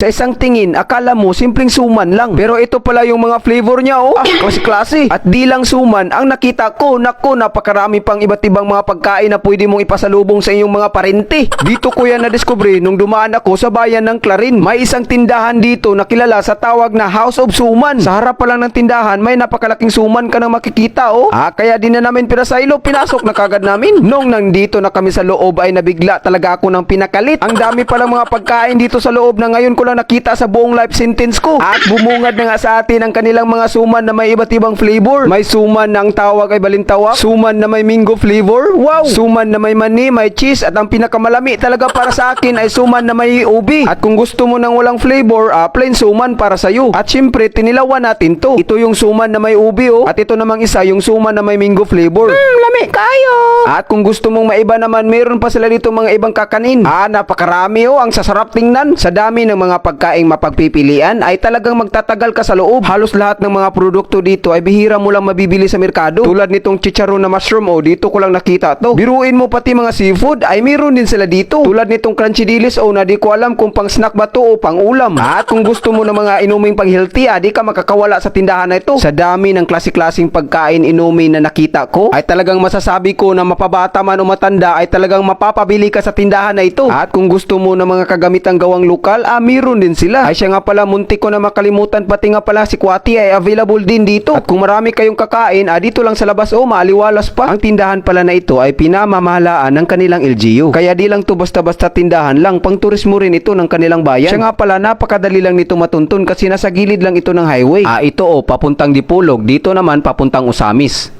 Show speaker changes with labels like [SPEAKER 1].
[SPEAKER 1] Sa isang tingin, akala mo simpleng suman lang. Pero ito pala yung mga flavor niya oh. Ah, klase-klase. At di lang suman ang nakita ko. Nako, napakarami pang iba't ibang mga pagkain na pwede mong ipasalubong sa iyong mga parente. Dito ko yan na-discover nung dumaan ako sa bayan ng Clarin. May isang tindahan dito na kilala sa tawag na House of Suman. Sa harap pa lang ng tindahan, may napakalaking suman ka na makikita oh. Ah, kaya di na namin pinasaylo, pinasok na kagad namin. Nung nandito na kami sa loob ay nabigla talaga ako ng pinakalit. Ang dami palang mga pagkain dito sa loob na ngayon ko lang nakita sa buong life sentence ko. At bumungad na nga sa atin ang kanilang mga suman na may iba't ibang flavor. May suman na ang tawag ay balintawak, suman na may mango flavor, wow! Suman na may mani, may cheese, at ang pinakamalami talaga para sa akin ay suman na may ubi. At kung gusto mo ng walang flavor, ah, plain suman para sa'yo. At syempre, tinilawan natin to. Ito yung suman na may ubi oh. At ito namang isa, yung suman na may mango flavor. Hmm, lami kayo! At kung gusto mong maiba naman, meron pa sila dito mga ibang kakanin. Ah, napakarami oh, ang sasarap tingnan. Sa dami ng mga pagkaing mapagpipilian ay talagang magtatagal ka sa loob. Halos lahat ng mga produkto dito ay bihira mo lang mabibili sa merkado. Tulad nitong chicharon na mushroom oh, dito ko lang nakita to. Biruin mo pati mga seafood ay meron din sila dito. Tulad nitong crunchy dilis oh, na di ko alam kung pang snack ba to o pang ulam. At kung gusto mo ng mga inuming pang healthy, ah, di ka makakawala sa tindahan na ito. Sa dami ng klase-klaseng pagkain inumin na nakita ko, ay talagang masasabi ko na mapabata man o matanda ay talagang mapapabili ka sa tindahan na ito. At kung gusto mo ng mga kagamitang gawang lokal, ah, meron din sila. Ay siya nga pala, muntik ko na makalimutan pati nga pala si Kwati ay available din dito. At kung marami kayong kakain, ah, dito lang sa labas, oh, maaliwalas pa. Ang tindahan pala na ito ay pinamamahalaan ng kanilang LGU. Kaya di lang to basta-basta tindahan lang, pang turismo rin ito ng kanilang bayan. Siya nga pala, napakadali lang nito matuntun kasi nasa gilid lang ito ng highway. Ah, ito oh, papuntang Dipolog. Dito naman, papuntang Usamis.